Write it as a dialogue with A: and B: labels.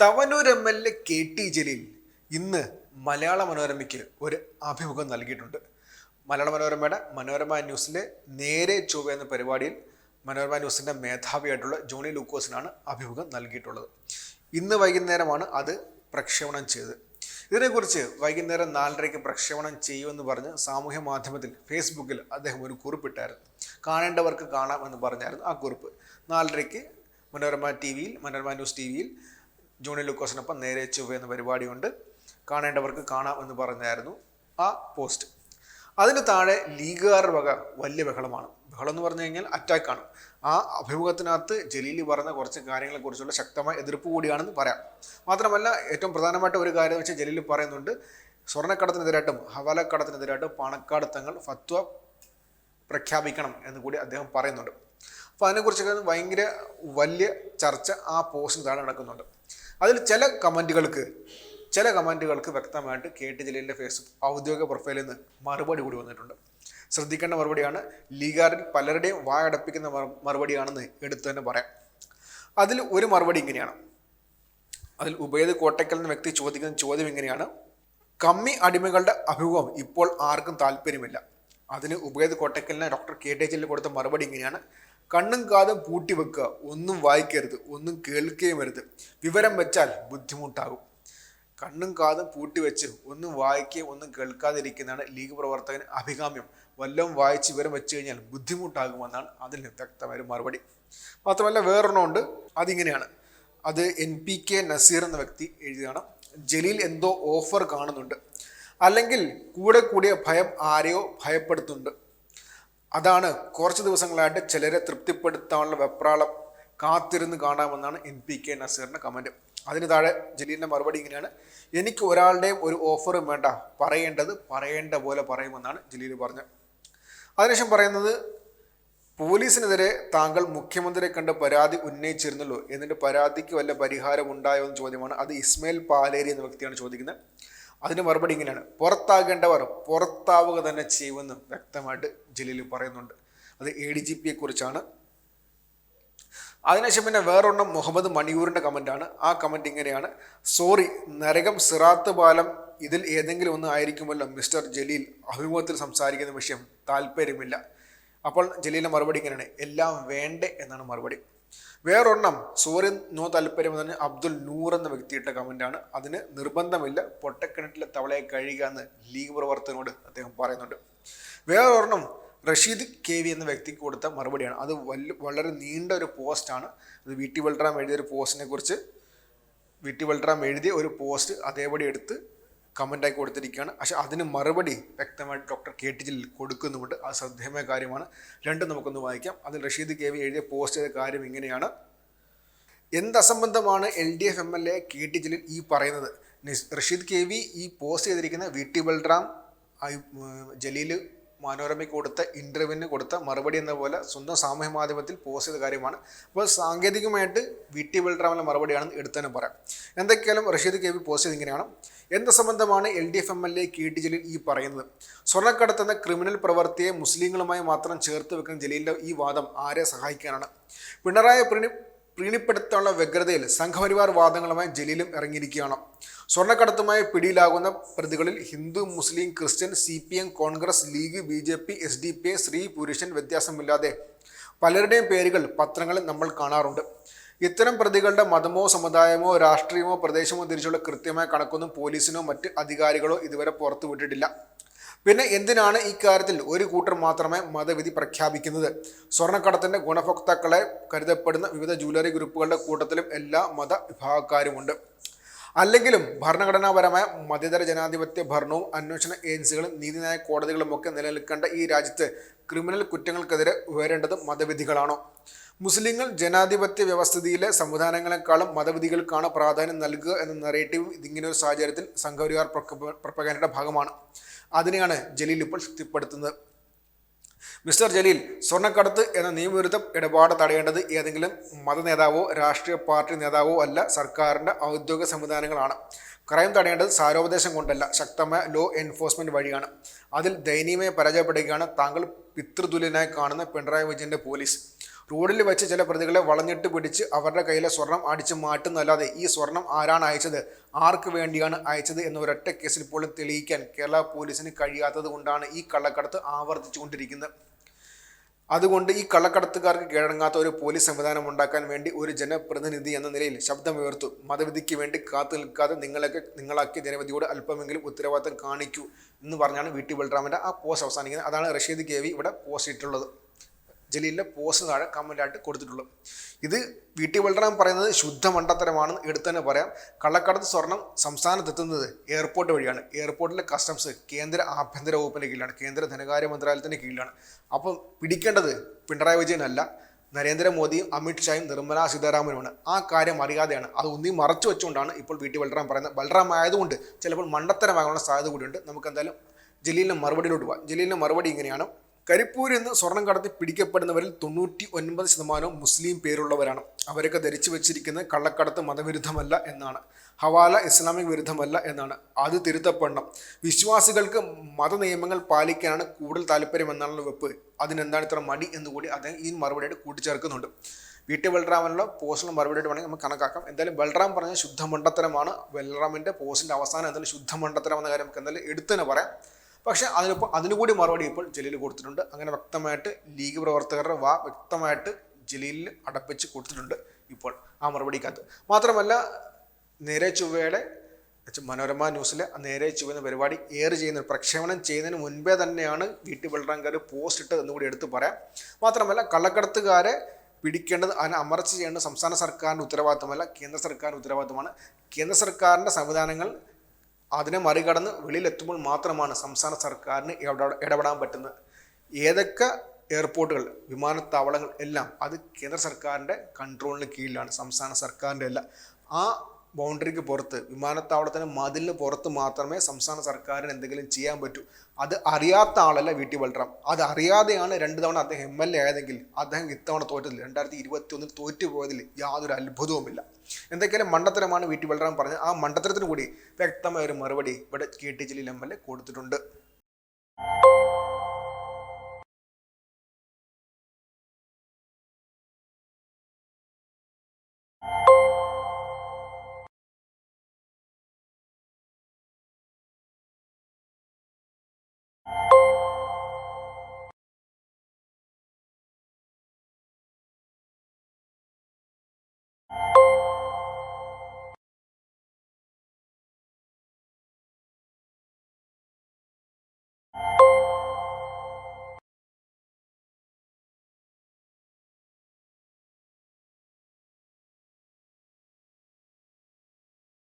A: Thavanur M L A K T Jaleel ഇന്ന് മലയാള മനോരമയ്ക്ക് ഒരു അഭിമുഖം നൽകിയിട്ടുണ്ട്. മലയാള മനോരമയുടെ മനോരമ ന്യൂസിലെ നേരെ ചൊവ്വ എന്ന പരിപാടിയിൽ മനോരമ ന്യൂസിന്റെ മേധാവിയായിട്ടുള്ള ജോണി ലൂക്കോസിനാണ് അഭിമുഖം നൽകിയിട്ടുള്ളത്. ഇന്ന് വൈകുന്നേരമാണ് അത് പ്രക്ഷേപണം ചെയ്തത്. ഇതിനെക്കുറിച്ച് വൈകുന്നേരം നാലരയ്ക്ക് പ്രക്ഷേപണം ചെയ്യുമെന്ന് പറഞ്ഞ് സാമൂഹ്യ മാധ്യമത്തിൽ ഫേസ്ബുക്കിൽ അദ്ദേഹം ഒരു കുറിപ്പിട്ടായിരുന്നു. കാണേണ്ടവർക്ക് കാണാം എന്ന് പറഞ്ഞായിരുന്നു ആ കുറിപ്പ്. നാലരയ്ക്ക് മനോരമ ടി വിയിൽ മനോരമ ന്യൂസ് ടി വിയിൽ ജോണി ലൂക്കോസിനൊപ്പം നേരെ ചൊവ്വ എന്ന പരിപാടിയുണ്ട്. കാണേണ്ടവർക്ക് കാണാം എന്ന് പറഞ്ഞായിരുന്നു ആ പോസ്റ്റ്. അതിന് താഴെ ലീഗുകാരുടെ വക വലിയ ബഹളമാണ്. ബഹളം എന്ന് പറഞ്ഞു കഴിഞ്ഞാൽ അറ്റാക്കാണ്. ആ അഭിമുഖത്തിനകത്ത് ജലീലി പറഞ്ഞ കുറച്ച് കാര്യങ്ങളെക്കുറിച്ചുള്ള ശക്തമായ എതിർപ്പ് കൂടിയാണെന്ന് പറയാം. മാത്രമല്ല ഏറ്റവും പ്രധാനമായിട്ട് ഒരു കാര്യം എന്ന് വെച്ചാൽ ജലീലി പറയുന്നുണ്ട് സ്വർണക്കടത്തിനെതിരായിട്ടും ഹവാലക്കടത്തിനെതിരായിട്ടും പാണക്കാട് തങ്ങൾ ഫത്വ പ്രഖ്യാപിക്കണം എന്ന് കൂടി അദ്ദേഹം പറയുന്നുണ്ട്. അപ്പോൾ അതിനെക്കുറിച്ചൊക്കെ ഭയങ്കര വലിയ ചർച്ച ആ പോസ്റ്റിന് താഴെ നടക്കുന്നുണ്ട്. അതിൽ ചില കമന്റുകൾക്ക് ചില കമന്റുകൾക്ക് വ്യക്തമായിട്ട് കെ ടി ജലീലിന്റെ ഫേസ്ബുക്ക് ഔദ്യോഗിക പ്രൊഫൈലിൽ നിന്ന് മറുപടി കൂടി വന്നിട്ടുണ്ട്. ശ്രദ്ധിക്കേണ്ട മറുപടിയാണ് ലീഗാറിൽ പലരുടെയും വായടപ്പിക്കുന്ന മറു- മറുപടിയാണെന്ന് എടുത്തു തന്നെ പറയാം. അതിൽ ഒരു മറുപടി ഇങ്ങനെയാണ്. അതിൽ ഉബൈദ് കോട്ടയ്ക്കൽ എന്ന വ്യക്തി ചോദിക്കുന്ന ചോദ്യം ഇങ്ങനെയാണ്. കമ്മി അടിമകളുടെ അഭിമുഖം ഇപ്പോൾ ആർക്കും താല്പര്യമില്ല. അതിന് ഉബൈദ് കോട്ടയ്ക്കലിന് ഡോക്ടർ കെ ടി ജലീൽ കൊടുത്ത മറുപടി ഇങ്ങനെയാണ്. കണ്ണും കാതും പൂട്ടി വെക്കുക. ഒന്നും വായിക്കരുത്. ഒന്നും കേൾക്കുകയും വരുത് വിവരം വെച്ചാൽ ബുദ്ധിമുട്ടാകും. കണ്ണും കാതും പൂട്ടി വെച്ച് ഒന്നും വായിക്കുകയും ഒന്നും കേൾക്കാതിരിക്കുന്നതാണ് ലീഗ് പ്രവർത്തകന് അഭികാമ്യം. വല്ലതും വായിച്ച് വിവരം വെച്ച് കഴിഞ്ഞാൽ ബുദ്ധിമുട്ടാകുമെന്നാണ് അതിൽ വ്യക്തമായ മറുപടി. മാത്രമല്ല വേറൊരെണ്ണമുണ്ട് അതിങ്ങനെയാണ്. അത് എൻ പി കെ നസീർ എന്ന വ്യക്തി എഴുതിയാണ് ജലീൽ എന്തോ ഓഫർ കാണുന്നുണ്ട്. അല്ലെങ്കിൽ കൂടെ കൂടിയ ഭയം ആരെയോ ഭയപ്പെടുത്തുന്നുണ്ട്. അതാണ് കുറച്ച് ദിവസങ്ങളായിട്ട് ചിലരെ തൃപ്തിപ്പെടുത്താനുള്ള വെപ്രാളം കാത്തിരുന്ന് കാണാമെന്നാണ് എൻ പി കെ നസീറിന്റെ കമന്റ്. അതിന് താഴെ ജലീലിന്റെ മറുപടി ഇങ്ങനെയാണ്. എനിക്ക് ഒരാളുടെയും ഒരു ഓഫറും വേണ്ട. പറയേണ്ടത് പറയേണ്ട പോലെ പറയുമെന്നാണ് ജലീൽ പറഞ്ഞത്. അതിനുശേഷം പറയുന്നത് പോലീസിനെതിരെ താങ്കൾ മുഖ്യമന്ത്രിയെ കണ്ട് പരാതി ഉന്നയിച്ചിരുന്നല്ലോ. എന്നിട്ട് പരാതിക്ക് വല്ല പരിഹാരം ഉണ്ടായോ എന്ന ചോദ്യമാണ്. അത് ഇസ്മയിൽ പാലേരി എന്ന വ്യക്തിയാണ് ചോദിക്കുന്നത്. അതിന് മറുപടി ഇങ്ങനെയാണ്. പുറത്താകേണ്ടവർ പുറത്താവുക തന്നെ ചെയ്യുമെന്ന് വ്യക്തമായിട്ട് ജലീൽ പറയുന്നുണ്ട്. അത് എ ഡി ജി പിയെ കുറിച്ചാണ് അതിനുശേഷം പിന്നെ വേറൊരെണ്ണം മുഹമ്മദ് മണിയൂറിന്റെ കമന്റാണ്. ആ കമന്റ് ഇങ്ങനെയാണ്. സോറി നരകം സിറാത്ത് പാലം ഇതിൽ ഏതെങ്കിലും ഒന്ന് ആയിരിക്കുമല്ലോ മിസ്റ്റർ ജലീൽ. അഭിമുഖത്തിൽ സംസാരിക്കുന്ന വിഷയം താല്പര്യമില്ല. അപ്പോൾ ജലീലിന്റെ മറുപടി ഇങ്ങനെയാണ്. എല്ലാം വേണ്ടേ എന്നാണ് മറുപടി. വേറൊരെണ്ണം സൂര്യൻ നോ താല്പര്യം പറഞ്ഞ അബ്ദുൽ നൂർ എന്ന വ്യക്തിയിട്ട കമന്റാണ് അതിന് നിർബന്ധമില്ല. പൊട്ടക്കിണറ്റിലെ തവളയെ കഴിയുക എന്ന് ലീഗ് പ്രവർത്തകനോട് അദ്ദേഹം പറയുന്നുണ്ട്. വേറൊരെണ്ണം റഷീദ് കെ വി എന്ന വ്യക്തിക്ക് കൊടുത്ത മറുപടിയാണ്. അത് വല്ല വളരെ നീണ്ട ഒരു പോസ്റ്റാണ് അത് വി ടി ബൽറാം എഴുതിയ ഒരു പോസ്റ്റിനെ കുറിച്ച് വി ടി ബൽറാം എഴുതിയ ഒരു പോസ്റ്റ് അതേപടി എടുത്ത് കമന്റായി കൊടുത്തിരിക്കുകയാണ്. പക്ഷെ അതിന് മറുപടി വ്യക്തമായിട്ട് ഡോക്ടർ കെ ടി ജിൽ കൊടുക്കുന്നുമുണ്ട്. അത് ശ്രദ്ധേയമായ കാര്യമാണ്. രണ്ടും നമുക്കൊന്ന് വായിക്കാം. അതിൽ റഷീദ് കെ വി എഴുതിയ പോസ്റ്റ് ചെയ്ത കാര്യം ഇങ്ങനെയാണ്. എന്ത് അസംബന്ധമാണ് L D F M L A K T Jaleel ഈ പറയുന്നത്? റഷീദ് കെ വി ഈ പോസ്റ്റ് ചെയ്തിരിക്കുന്ന വി ടി ബൽറാം ജലീൽ മനോരമയ്ക്ക് കൊടുത്ത ഇന്റർവ്യൂവിന് കൊടുത്ത മറുപടി എന്ന പോലെ സ്വന്തം സാമൂഹ്യ മാധ്യമത്തിൽ പോസ്റ്റ് ചെയ്ത കാര്യമാണ്. അപ്പോൾ സാങ്കേതികമായിട്ട് വി ടി ബൽറാമിന്റെ മറുപടിയാണെന്ന് എടുത്തു തന്നെ പറയാം. എന്തൊക്കെയാലും റഷീദ് കെ വി പോസ്റ്റ് ചെയ്ത് ഇങ്ങനെയാണ്. എന്ത് സംബന്ധമാണ് L D F M L A K T Jaleel ഈ പറയുന്നത്? സ്വർണക്കടത്ത് എന്ന ക്രിമിനൽ പ്രവർത്തിയെ മുസ്ലിങ്ങളുമായി മാത്രം ചേർത്ത് വെക്കുന്ന ജലീലിന്റെ ഈ വാദം ആരെ സഹായിക്കാനാണ്? പിണറായി പ്രീണിപ്പെടുത്താനുള്ള വ്യഗ്രതയിൽ സംഘപരിവാർ വാദങ്ങളുമായി ജലീലും ഇറങ്ങിയിരിക്കുകയാണ്. സ്വർണക്കടത്തുമായി പിടിയിലാകുന്ന പ്രതികളിൽ Hindu Muslim Christian C P M Congress League B J P S D P സ്ത്രീ പുരുഷൻ വ്യത്യാസമില്ലാതെ പലരുടെയും പേരുകൾ പത്രങ്ങളിൽ നമ്മൾ കാണാറുണ്ട്. ഇത്തരം പ്രതികളുടെ മതമോ സമുദായമോ രാഷ്ട്രീയമോ പ്രദേശമോ തിരിച്ചുള്ള കൃത്യമായ കണക്കൊന്നും പോലീസിനോ മറ്റ് അധികാരികളോ ഇതുവരെ പുറത്തുവിട്ടിട്ടില്ല. പിന്നെ എന്തിനാണ് ഇക്കാര്യത്തിൽ ഒരു കൂട്ടർ മാത്രമേ മതവിധി പ്രഖ്യാപിക്കുന്നത്? സ്വർണക്കടത്തിന്റെ ഗുണഭോക്താക്കളെ കരുതപ്പെടുന്ന വിവിധ ജ്വല്ലറി ഗ്രൂപ്പുകളുടെ കൂട്ടത്തിലും എല്ലാ മത വിഭാഗക്കാരുമുണ്ട് അല്ലെങ്കിലും ഭരണഘടനാപരമായ മതേതര ജനാധിപത്യ ഭരണവും അന്വേഷണ ഏജൻസികളും നീതിന്യായ കോടതികളുമൊക്കെ നിലനിൽക്കേണ്ട ഈ രാജ്യത്ത് ക്രിമിനൽ കുറ്റങ്ങൾക്കെതിരെ ഉയരേണ്ടത് മതവിധികളാണോ? മുസ്ലിങ്ങൾ ജനാധിപത്യ വ്യവസ്ഥിതിയിലെ സംവിധാനങ്ങളെക്കാളും മതവിധികൾക്കാണ് പ്രാധാന്യം നൽകുക എന്ന നെറേറ്റീവ് ഇതിങ്ങനെ ഒരു സാഹചര്യത്തിൽ സംഘപരിവാർ പ്രപ്പകാനയുടെ ഭാഗമാണ്. അതിനെയാണ് ജലീൽ ഇപ്പോൾ ശക്തിപ്പെടുത്തുന്നത് മിസ്റ്റർ ജലീൽ സ്വർണക്കടത്ത് എന്ന നിയമവിരുദ്ധം ഇടപാട് തടയേണ്ടത് ഏതെങ്കിലും മത നേതാവോ രാഷ്ട്രീയ പാർട്ടി നേതാവോ അല്ല സർക്കാരിന്റെ ഔദ്യോഗിക സംവിധാനങ്ങളാണ്. ക്രൈം തടയേണ്ടത് സാരോപദേശം കൊണ്ടല്ല ശക്തമായ ലോ എൻഫോഴ്സ്മെന്റ് വഴിയാണ്. അതിൽ ദയനീയമായി പരാജയപ്പെടുകയാണ് താങ്കൾ പിതൃതുല്യനായി കാണുന്ന പിണറായി വിജയന്റെ പോലീസ്. റോഡിൽ വെച്ച് ചില പ്രതികളെ വളഞ്ഞിട്ട് പിടിച്ച് അവരുടെ കയ്യിലെ സ്വർണം അടിച്ച് മാറ്റുന്നതല്ലാതെ ഈ സ്വർണം ആരാണ് അയച്ചത്? ആർക്ക് വേണ്ടിയാണ് അയച്ചത് എന്ന ഒരൊറ്റ കേസിൽ പോലും തെളിയിക്കാൻ കേരള പോലീസിന് കഴിയാത്തത് കൊണ്ടാണ് ഈ കള്ളക്കടത്ത് ആവർത്തിച്ചുകൊണ്ടിരിക്കുന്നത്. അതുകൊണ്ട് ഈ കള്ളക്കടത്തുകാർക്ക് കീഴടങ്ങാത്ത ഒരു പോലീസ് സംവിധാനം ഉണ്ടാക്കാൻ വേണ്ടി ഒരു ജനപ്രതിനിധി എന്ന നിലയിൽ ശബ്ദമുയർത്തു മതവിധിക്ക് വേണ്ടി കാത്തു നിൽക്കാതെ നിങ്ങളൊക്കെ നിങ്ങളാക്കിയ ജനവിധിയോട് അല്പമെങ്കിലും ഉത്തരവാദിത്തം കാണിക്കൂ എന്ന് പറഞ്ഞാണ് വി ടി ബൽറാമിന്റെ ആ പോസ്റ്റ് അവസാനിക്കുന്നത്. അതാണ് റഷീദ് കെ വി ഇവിടെ പോസ്റ്റ് ഇട്ടുള്ളത് ജലീലിന്റെ പോസ്റ്റ് താഴെ കമന്റായിട്ട് കൊടുത്തിട്ടുള്ളത് ഇത് വി ടി ബൽറാം പറയുന്നത് ശുദ്ധ മണ്ടത്തരമാണെന്ന് എടുത്തു തന്നെ പറയാം. കള്ളക്കടത്ത് സ്വർണം സംസ്ഥാനത്തെത്തുന്നത് എയർപോർട്ട് വഴിയാണ്. എയർപോർട്ടിലെ കസ്റ്റംസ് കേന്ദ്ര ആഭ്യന്തര വകുപ്പിന്റെ കീഴിലാണ്. കേന്ദ്ര ധനകാര്യ മന്ത്രാലയത്തിന്റെ കീഴിലാണ്. അപ്പം പിടിക്കേണ്ടത് പിണറായി വിജയനല്ല നരേന്ദ്രമോദിയും അമിത്ഷായും നിർമ്മലാ സീതാരാമനുമാണ്. ആ കാര്യം അറിയാതെയാണ്. അത് ഒന്നും മറച്ചു വെച്ചുകൊണ്ടാണ് ഇപ്പോൾ വി ടി പറയുന്നത്. ബൽറാം ആയതുകൊണ്ട് ചിലപ്പോൾ മണ്ടത്തരമാകാനുള്ള സാധ്യത കൂടിയുണ്ട്. നമുക്ക് എന്തായാലും ജലീലിന്റെ മറുപടിയിലോട്ട് പോകാം. ജലീലിന്റെ മറുപടി ഇങ്ങനെയാണ്. കരിപ്പൂരിൽ നിന്ന് സ്വർണം കടത്തി പിടിക്കപ്പെടുന്നവരിൽ തൊണ്ണൂറ്റി ഒൻപത് ശതമാനവും മുസ്ലിം പേരുള്ളവരാണ്. അവരൊക്കെ ധരിച്ചു വെച്ചിരിക്കുന്നത് കള്ളക്കടത്ത് മതവിരുദ്ധമല്ല എന്നാണ്. ഹവാല ഇസ്ലാമിക് വിരുദ്ധമല്ല എന്നാണ്. അത് തിരുത്തപ്പെടണം. വിശ്വാസികൾക്ക് മത നിയമങ്ങൾ പാലിക്കാനാണ് കൂടുതൽ താല്പര്യം എന്നാണല്ലോ വെപ്പ്. അതിനെന്താണ് ഇത്ര മടി എന്നുകൂടി അദ്ദേഹം ഈ മറുപടിയായിട്ട് കൂട്ടിച്ചേർക്കുന്നുണ്ട്. വി. ടി. ബൽറാമിനുള്ള പോസ്റ്റിന് മറുപടിയായിട്ട് വേണമെങ്കിൽ നമുക്ക് കണക്കാക്കാം. എന്തായാലും ബൽറാം പറഞ്ഞ ശുദ്ധമണ്ടത്തരമാണ് ബൽറാമിന്റെ പോസ്റ്റിന്റെ അവസാനം എന്തായാലും ശുദ്ധമണ്ടത്തരം എന്ന കാര്യം നമുക്ക് എന്തായാലും എടുത്തു തന്നെ പറയാം. പക്ഷേ അതിനിപ്പോൾ അതിനുകൂടി മറുപടി ഇപ്പോൾ ജലീൽ കൊടുത്തിട്ടുണ്ട്. അങ്ങനെ വ്യക്തമായിട്ട് ലീഗ് പ്രവർത്തകരുടെ വാ വ്യക്തമായിട്ട് ജലീലിൽ അടപ്പിച്ച് കൊടുത്തിട്ടുണ്ട് ഇപ്പോൾ ആ മറുപടിക്കകത്ത്. മാത്രമല്ല നേരെ ചൊവ്വയുടെ മനോരമ ന്യൂസിലെ നേരെ ചൊവ്വ എന്ന പരിപാടി എയർ ചെയ്യുന്ന പ്രക്ഷേപണം ചെയ്യുന്നതിന് മുൻപേ തന്നെയാണ് വീട്ടിൽ ടി പോസ്റ്റ് ഇട്ടത് എന്നുകൂടി എടുത്ത് പറയാം. മാത്രമല്ല കള്ളക്കടത്തുകാരെ പിടിക്കേണ്ടത് അതിനെ അമർച്ച ചെയ്യേണ്ടത് സംസ്ഥാന സർക്കാരിന്റെ ഉത്തരവാദിത്തമല്ല കേന്ദ്ര സർക്കാരിന്റെ ഉത്തരവാദിത്തമാണ്. കേന്ദ്ര സർക്കാരിന്റെ സംവിധാനങ്ങൾ അതിനെ മറികടന്ന് വെളിയിലെത്തുമ്പോൾ മാത്രമാണ് സംസ്ഥാന സർക്കാരിന് ഇടപെടാൻ പറ്റുന്നത്. ഏതൊക്കെ എയർപോർട്ടുകൾ വിമാനത്താവളങ്ങൾ എല്ലാം അത് കേന്ദ്ര സർക്കാരിന്റെ കൺട്രോളിന് കീഴിലാണ് സംസ്ഥാന സർക്കാരിന്റെ അല്ല. ആ ബൗണ്ടറിക്ക് പുറത്ത് വിമാനത്താവളത്തിന് മതിലിന് പുറത്ത് മാത്രമേ സംസ്ഥാന സർക്കാരിന് എന്തെങ്കിലും ചെയ്യാൻ പറ്റൂ. അത് അറിയാത്ത ആളല്ല വി ടി ബൽറാം. അത് അറിയാതെയാണ് രണ്ട് തവണ അദ്ദേഹം എം എൽ എ ആയതെങ്കിൽ അദ്ദേഹം ഇത്തവണ തോറ്റതിൽ രണ്ടായിരത്തി ഇരുപത്തി ഒന്നിൽ തോറ്റുപോയതിൽ യാതൊരു അത്ഭുതവുമില്ല. എന്തൊക്കെയാലും മണ്ടത്തരമാണ് വി ടി ബൽറാം പറഞ്ഞത്? ആ മണ്ടത്തരത്തിന് കൂടി വ്യക്തമായ ഒരു മറുപടി ഇവിടെ K T Jaleel M L A കൊടുത്തിട്ടുണ്ട്.